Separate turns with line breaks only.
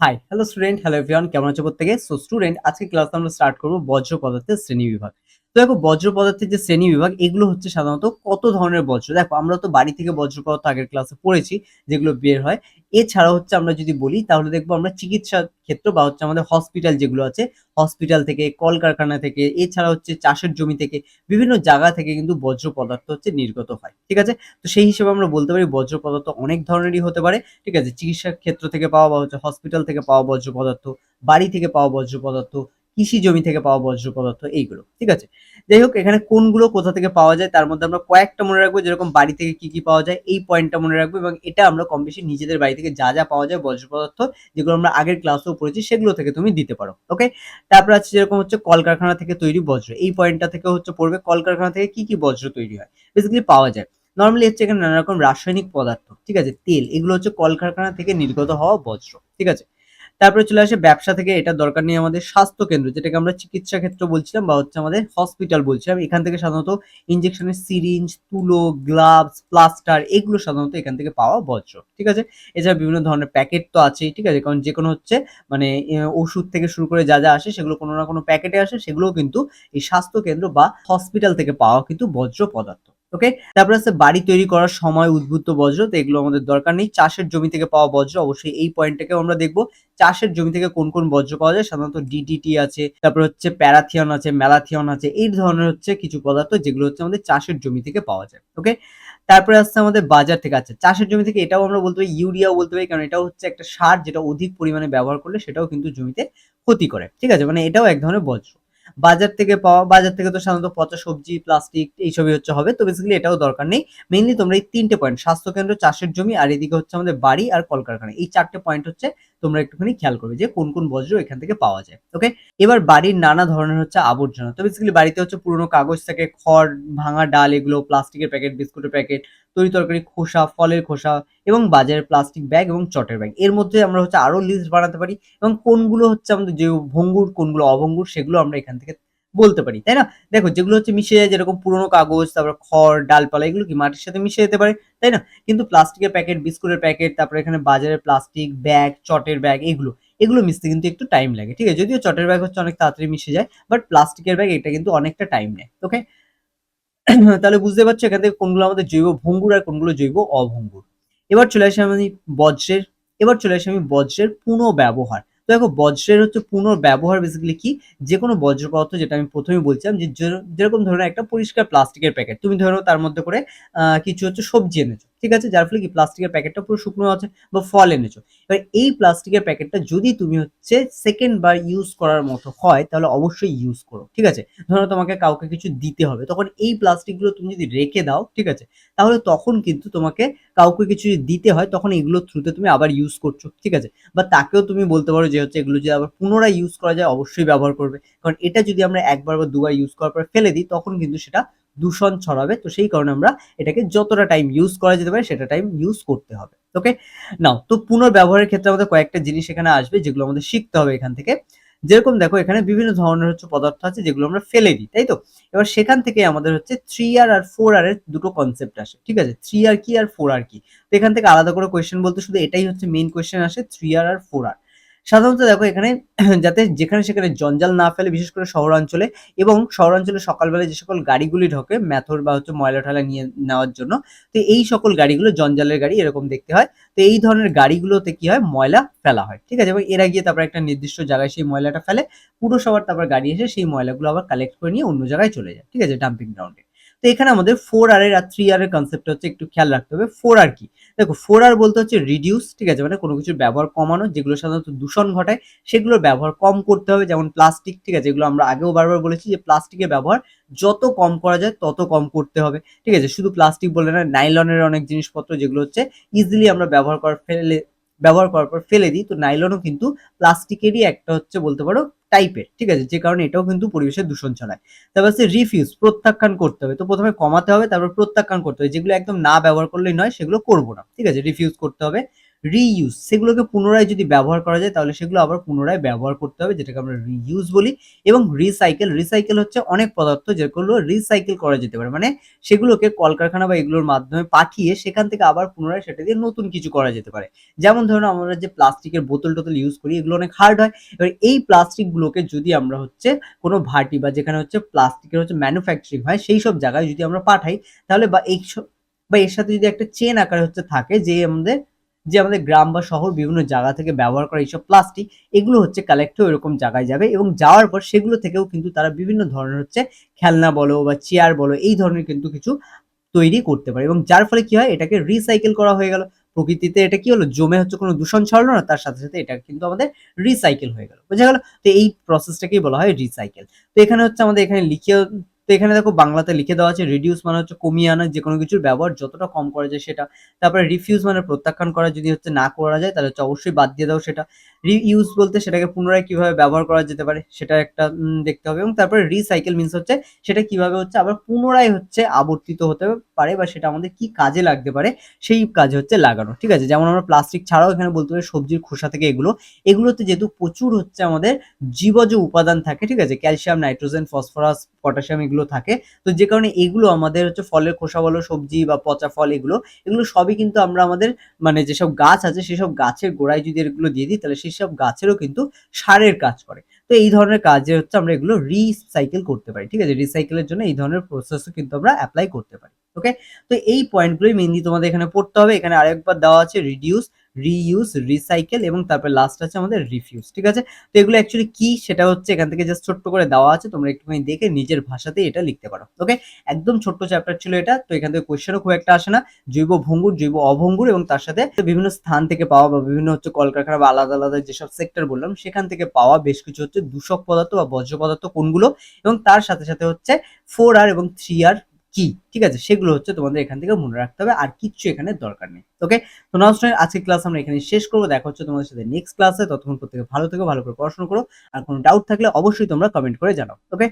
Hi hello student hello everyone কেমন আছে প্রত্যেকে? সো স্টুডেন্ট আজকে ক্লাস আমরা স্টার্ট করব বজ্র পদার্থের শ্রেণি বিভাগ। তো দেখো বজ্র পদার্থের যে শ্রেণি বিভাগ, এগুলো হচ্ছে সাধারণত কত ধরনের বজ্র? দেখো, আমরা তো বাড়ি থেকে বজ্র পদার্থ আগের ক্লাসে পড়েছি, যেগুলো বের হয়। এছাড়া হচ্ছে আমরা যদি বলি, তাহলে দেখব আমরা চিকিৎসা ক্ষেত্র বা হচ্ছে আমাদের হসপিটাল যেগুলো আছে হসপিটাল থেকে, কলকারখানা থেকে, এছাড়া হচ্ছে চাষের জমি থেকে, বিভিন্ন জায়গা থেকে কিন্তু বজ্র পদার্থ হচ্ছে নির্গত হয়, ঠিক আছে? তো সেই হিসেবে আমরা বলতে পারি বজ্র পদার্থ অনেক ধরনেরই হতে পারে, ঠিক আছে? চিকিৎসা ক্ষেত্র থেকে পাওয়া বা হচ্ছে হসপিটাল থেকে পাওয়া বজ্র পদার্থ বাড়ি থেকে পাওয়া বজ্র পদার্থ কৃষি জমি থেকে পাওয়া বজ্র পদার্থ এইগুলো, ঠিক আছে? যাই হোক, এখানে কোনগুলো কোথা থেকে পাওয়া যায় তার মধ্যে আমরা কয়েকটা মনে রাখব, যেরকম বাড়ি থেকে কি কি পাওয়া যায়, এই পয়েন্টটা মনে রাখব এবং এটা আমরা কম বেশি নিজেদের বাড়ি থেকে যা যা পাওয়া যায় বজ্র পদার্থ যেগুলো আমরা আগের ক্লাসেও পড়েছি সেগুলো থেকে তুমি দিতে পারো ওকে তারপর আছে যেরকম হচ্ছে কলকারখানা থেকে তৈরি বজ্র এই পয়েন্টটা থেকে হচ্ছে পড়বে কলকারখানা থেকে কি কি বজ্র তৈরি হয় বেসিক্যালি পাওয়া যায়। নর্মালি হচ্ছে এখানে নানা রকম রাসায়নিক পদার্থ, ঠিক আছে? তেল, এগুলো হচ্ছে কলকারখানা থেকে নির্গত হওয়া বজ্র ঠিক আছে? তারপরে চলে আসে ব্যবসা থেকে এটা দরকার নেই আমাদের স্বাস্থ্য কেন্দ্র যেটাকে আমরা চিকিৎসা ক্ষেত্র বলছিলাম বা হচ্ছে আমাদের হসপিটাল বলছিলাম এখান থেকে সাধারণত ইঞ্জেকশনের সিরিঞ্জ তুলো গ্লাভস প্লাস্টার এগুলো সাধারণত এখান থেকে পাওয়া বজ্র ঠিক আছে? এছাড়া বিভিন্ন ধরনের প্যাকেট তো আছেই, ঠিক আছে? কারণ যে কোনো হচ্ছে মানে ওষুধ থেকে শুরু করে যা যা আসে সেগুলো কোনো না কোনো প্যাকেটে আসে, সেগুলোও কিন্তু এই স্বাস্থ্য কেন্দ্র বা হসপিটাল থেকে পাওয়া কিন্তু বজ্র পদার্থ। ওকে তারপরে আছে বাড়ি তৈরি করার সময় উদ্বুদ্ধ বজ্র, তো এগুলো আমাদের দরকার নেই। চাষের জমি থেকে পাওয়া বজ্র, অবশ্যই এই পয়েন্টটাকেও আমরা দেখব। চাষের জমি থেকে কোন কোন বজ্র পাওয়া যায়? সাধারণত ডিডিটি আছে, তারপর হচ্ছে প্যারাথিয়ন আছে ম্যালাথিয়ন আছে, এই ধরনের হচ্ছে কিছু পদার্থ যেগুলো হচ্ছে আমাদের চাষের জমি থেকে পাওয়া যায়। ওকে তারপরে আসছে আমাদের বাজার থেকে আছে চাষের জমি থেকে এটাও আমরা বলতে পারি, ইউরিয়াও বলতে পারি, কারণ এটাও হচ্ছে একটা সার যেটা অধিক পরিমাণে ব্যবহার করলে সেটাও কিন্তু জমিতে ক্ষতি করে। ঠিক আছে? মানে এটাও এক ধরনের বজ্র। বাজার থেকে পাওয়া, বাজার থেকে তো সাধারণত পচা সবজি প্লাস্টিক এইসবই হচ্ছে হবে। তো বেসিক্যালি এটাও দরকার নেই। মেইনলি তোমরা এই তিনটে পয়েন্ট স্বাস্থ্যকেন্দ্র, চাষের জমি, আর এদিকে হচ্ছে আমাদের বাড়ি আর কলকারখানা। এই চারটে পয়েন্ট হচ্ছে তোমরা একটুখানি খেয়াল করবে যে কোন কোন বজ্র এখান থেকে পাওয়া যায় ওকে এবার বাড়ির নানা ধরনের হচ্ছে আবর্জনা, তো বেসিক্যালি বাড়িতে হচ্ছে পুরনো কাগজ থেকে, খড়, ভাঙা ডাল এগুলো, প্লাস্টিকের প্যাকেট বিস্কুটের প্যাকেট তরি তরকারি, খোসা, ফলের খোসা এবং বাজারের প্লাস্টিক ব্যাগ এবং চটের ব্যাগ এর মধ্যে আমরা হচ্ছে আরও লিস্ট বানাতে পারি এবং কোনগুলো হচ্ছে আমাদের যে ভঙ্গুর, কোনগুলো অভঙ্গুর, সেগুলো আমরা এখান থেকে বলতে পারি, তাই না? দেখো, যেগুলো হচ্ছে মিশে যায়, যেরকম পুরোনো কাগজ, তারপর খড়, ডালপালা, এগুলো কি মাটির সাথে মিশে যেতে পারে, তাই না? কিন্তু প্লাস্টিকের প্যাকেট, বিস্কুটের প্যাকেট, তারপরে এখানে বাজারের প্লাস্টিক, ব্যাগ, চটের ব্যাগ, এগুলো এগুলো মিশতে কিন্তু একটু টাইম লাগে, ঠিক আছে? যদিও চটের ব্যাগ হচ্ছে অনেক তাড়াতাড়ি মিশে যায় বাট প্লাস্টিকের ব্যাগ, এটা কিন্তু অনেকটা টাইম নেয় ওকে তাহলে বুঝতে পারছ এখান থেকে কোনগুলো আমাদের জৈব ভঙ্গুর আর কোনগুলো জৈব অভঙ্গুর। এবার চলে আসি আমি বজ্রের, এবার চলে আসি আমি বজ্রের পুনঃব্যবহার। তো দেখো বজ্রের হচ্ছে পুনর্ব্যবহার বেসিক্যালি কি? যে কোনো বজ্র পদার্থ যেটা আমি প্রথমেই বলছিলাম যে যেরকম ধরো একটা পরিষ্কার প্লাস্টিকের প্যাকেট তুমি ধরো তার মধ্যে করে কিছু হচ্ছে সবজি এনেছো। ঠিক আছে, যার ফলে কি প্লাস্টিকের প্যাকেটটা পুরো শুকনো আছে বা ফল এনেছো। এবার এই প্লাস্টিকের প্যাকেটটা যদি তুমি হচ্ছে সেকেন্ড বার ইউজ করার মতো হয়, তাহলে অবশ্যই ইউজ করো, ঠিক আছে? ধরো তোমাকে কাউকে কিছু দিতে হবে, তখন এই প্লাস্টিকগুলো তুমি যদি রেখে দাও, ঠিক আছে? তাহলে তখন কিন্তু তোমাকে কাউকে কিছু দিতে হয়, তখন এগুলোর থ্রুতে তুমি আবার ইউজ করছ, ঠিক আছে? বা তাকেও তুমি বলতে পারো যে হচ্ছে এগুলো যদি আবার পুনরায় ইউজ করা যায়, অবশ্যই ব্যবহার করবে। কারণ এটা যদি আমরা একবার বা দুবার ইউজ করার পর ফেলে দিই, তখন কিন্তু সেটা দূষণ ছড়াবে, তো সেই কারণে আমরা এটাকে যতটা টাইম ইউজ করা যেতে পারে সেটা টাইম ইউজ করতে হবে ওকে নাও তো পুনর্ব্যবহারের ক্ষেত্রে আমাদের কয়েকটা জিনিস এখানে আসবে যেগুলো আমাদের শিখতে হবে এখান থেকে। যেরকম দেখো, এখানে বিভিন্ন ধরনের হচ্ছে পদার্থ আছে যেগুলো আমরা ফেলে দিই, তাই তো? এবার সেখান থেকে আমাদের হচ্ছে থ্রি আর আর ফোর আর এর দুটো কনসেপ্ট আসে, ঠিক আছে? থ্রি আর কি আর ফোর আর কি? তো এখান থেকে আলাদা করে কোয়েশ্চেন বলতে শুধু এটাই হচ্ছে মেইন কোয়েশ্চেন আসে থ্রি আর আর ফোর আর সাধারণত দেখো এখানে যাতে যেখানে সেখানে জঞ্জাল না ফেলে, বিশেষ করে শহরাঞ্চলে এবং শহরাঞ্চলে সকালবেলা যে সকল গাড়িগুলি ঢোকে, ম্যাথর বা হচ্ছে ময়লা টয়লা নিয়ে নেওয়ার জন্য, তো এই সকল গাড়িগুলো জঞ্জালের গাড়ি এরকম দেখতে হয়। তো এই ধরনের গাড়িগুলোতে কি হয়? ময়লা ফেলা হয়, ঠিক আছে? এবং এরা গিয়ে তারপর একটা নির্দিষ্ট জায়গায় সেই ময়লাটা ফেলে, পুরসভার তারপর গাড়ি এসে সেই ময়লাগুলো আবার কালেক্ট করে নিয়ে অন্য জায়গায় চলে যায়, ঠিক আছে? ডাম্পিং গ্রাউন্ডে তো এখানে আমাদের ফোর আর এর আর থ্রি আর এর কনসেপ্ট হচ্ছে একটু খেয়াল রাখতে হবে। ফোর আর কি? দেখো ফোর আর বলতে হচ্ছে রিডিউস ঠিক আছে? মানে কোনো কিছুর ব্যবহার কমানো, যেগুলো সাধারণত দূষণ ঘটায়, সেগুলোর ব্যবহার কম করতে হবে, যেমন প্লাস্টিক ঠিক আছে? এগুলো আমরা আগেও বারবার বলেছি যে প্লাস্টিকের ব্যবহার যত কম করা যায়, তত কম করতে হবে, ঠিক আছে? শুধু প্লাস্টিক বলে না নাইলনের অনেক জিনিসপত্র যেগুলো হচ্ছে ইজিলি আমরা ব্যবহার করার ফেলে, ব্যবহার করার পর ফেলে দিই। তো নাইলনও কিন্তু প্লাস্টিকেরই একটা হচ্ছে বলতে পারো টাইপের ঠিক আছে? যে কারণে এটাও কিন্তু পরিবেশে দূষণ ছড়ায়। তারপর হচ্ছে রিফিউজ প্রত্যাখ্যান করতে হবে। তো প্রথমে কমাতে হবে, তারপর প্রত্যাখ্যান করতে হবে। যেগুলো একদম না ব্যবহার করলেই নয়, সেগুলো করব না, ঠিক আছে? রিফিউজ করতে হবে। রিইউজ সেগুলোকে পুনরায় যদি ব্যবহার করা যায়, তাহলে সেগুলো আবার পুনরায় ব্যবহার করতে হবে, যেটাকে আমরা রিইউজ বলি, এবং রিসাইকেল রিসাইকেল হচ্ছে অনেক পদার্থ যেগুলো রিসাইকেল করা যেতে পারে। মানে সেগুলোকে কলকারখানা বা এগুলোর মাধ্যমে পাঠিয়ে সেখান থেকে আবার পুনরায় সেটা দিয়ে নতুন কিছু করা যেতে পারে। যেমন ধরুন, আমরা যে প্লাস্টিকের বোতল টোতল ইউজ করি, এগুলো অনেক হার্ড হয়। এবার এই প্লাস্টিকগুলোকে যদি আমরা হচ্ছে কোনো ভাটি বা যেখানে হচ্ছে প্লাস্টিকের হচ্ছে ম্যানুফ্যাকচারিং হয়, সেই সব জায়গায় যদি আমরা পাঠাই, তাহলে বা এই বা এর সাথে যদি একটা চেন আকারে হচ্ছে থাকে, যে আমাদের যে আমাদের গ্রাম বা শহর বিভিন্ন জায়গা থেকে ব্যবহার করা এইসব প্লাস্টিক, এগুলো হচ্ছে কালেক্ট হয়ে এরকম জায়গায় যাবে এবং যাওয়ার পর সেগুলো থেকেও কিন্তু তারা বিভিন্ন ধরনের হচ্ছে খেলনা বলো বা চেয়ার বলো এই ধরনের কিন্তু কিছু তৈরি করতে পারে এবং যার ফলে কি হয়? এটাকে রিসাইকেল করা হয়ে গেল। প্রকৃতিতে এটা কি হলো? জমে হচ্ছে কোনো দূষণ ছড়ালো না, তার সাথে সাথে এটা কিন্তু আমাদের রিসাইকেল হয়ে গেল। বোঝা গেল? তো এই প্রসেসটাকেই বলা হয় রিসাইকেল তো এখানে হচ্ছে আমাদের এখানে লিখে তো এখানে দেখো বাংলাতে লিখে দেওয়া আছে রিডিউস মানে হচ্ছে কমিয়ে আনা যে কোনো কিছুর ব্যবহার যতটা কম করা যায় সেটা। তারপরে রিফিউজ মানে প্রত্যাখ্যান করা যদি হচ্ছে না করা যায়, তাহলে হচ্ছে অবশ্যই বাদ দিয়ে দাও সেটা। রিইউজ বলতে সেটাকে পুনরায় কীভাবে ব্যবহার করা যেতে পারে সেটা একটা দেখতে হবে। এবং তারপরে রিসাইকেল মিনস হচ্ছে সেটা কীভাবে হচ্ছে আবার পুনরায় হচ্ছে আবর্তিত হতে পারে বা সেটা আমাদের কি কাজে লাগতে পারে, সেই কাজে হচ্ছে লাগানো। ঠিক আছে? যেমন আমরা প্লাস্টিক ছাড়াও এখানে বলতে পারি সবজির খোসা থেকে এগুলো। এগুলোতে যেহেতু প্রচুর হচ্ছে আমাদের জীবজ উপাদান থাকে, ঠিক আছে? ক্যালসিয়াম নাইট্রোজেন ফসফরাস পটাশিয়াম এগুলো থাকে। তো যে কারণে এগুলো আমাদের হচ্ছে ফলের খোসা বলো, সবজি বা পচা ফল এগুলো এগুলো সবই কিন্তু আমরা আমাদের মানে যেসব গাছ আছে সেসব গাছের গোড়ায় যদি এগুলো দিয়ে দিই, তাহলে সেই সব গাছেরও কিন্তু সারের কাজ করে। তো এই ধরনের কাজে হচ্ছে আমরা এগুলো রিসাইকেল করতে পারি, ঠিক আছে? রিসাইকেলের জন্য এই ধরনের প্রসেসও কিন্তু আমরা অ্যাপ্লাই করতে পারি ওকে তো এই পয়েন্টগুলোই মেনলি তোমাদের এখানে পড়তে হবে। এখানে আরেকবার দেওয়া আছে রিডিউস রিইউজ রিসাইকেল এবং তারপর লাস্ট আছে আমাদের রিফিউজ ঠিক আছে? তো এগুলো অ্যাকচুয়ালি কি? সেটা হচ্ছে এখান থেকে জাস্ট ছোট্ট করে দেওয়া আছে, তোমরা একটুখানি দেখে নিজের ভাষাতে এটা লিখতে পারো ওকে একদম ছোট্ট চ্যাপ্টার ছিল এটা, তো এখান থেকে কোয়েশ্চেনও খুব একটা আসে না, জৈব ভঙ্গুর, জৈব অভঙ্গুর এবং তার সাথে বিভিন্ন স্থান থেকে পাওয়া বা বিভিন্ন হচ্ছে কলকারখানা বা আলাদা আলাদা যেসব সেক্টর বললাম, সেখান থেকে পাওয়া বেশ কিছু হচ্ছে দূষক পদার্থ বা বর্জ্য পদার্থ কোনগুলো এবং তার সাথে সাথে হচ্ছে ফোর আর এবং থ্রি আর কি? ঠিক আছে? সেগুলো হচ্ছে তোমাদের এখান থেকে মনে রাখতে হবে। আর কিচ্ছু এখানে দরকার নেই। ওকে তো নমস্কার আজকে ক্লাস আমরা এখানে শেষ করব। দেখা হচ্ছে তোমাদের সাথে নেক্সট ক্লাসে ততক্ষণ প্রত্যেকে ভালো থেকে, ভালো করে পড়াশোনা করো। আর কোনো ডাউট থাকলে অবশ্যই তোমরা কমেন্ট করে জানাও। ওকে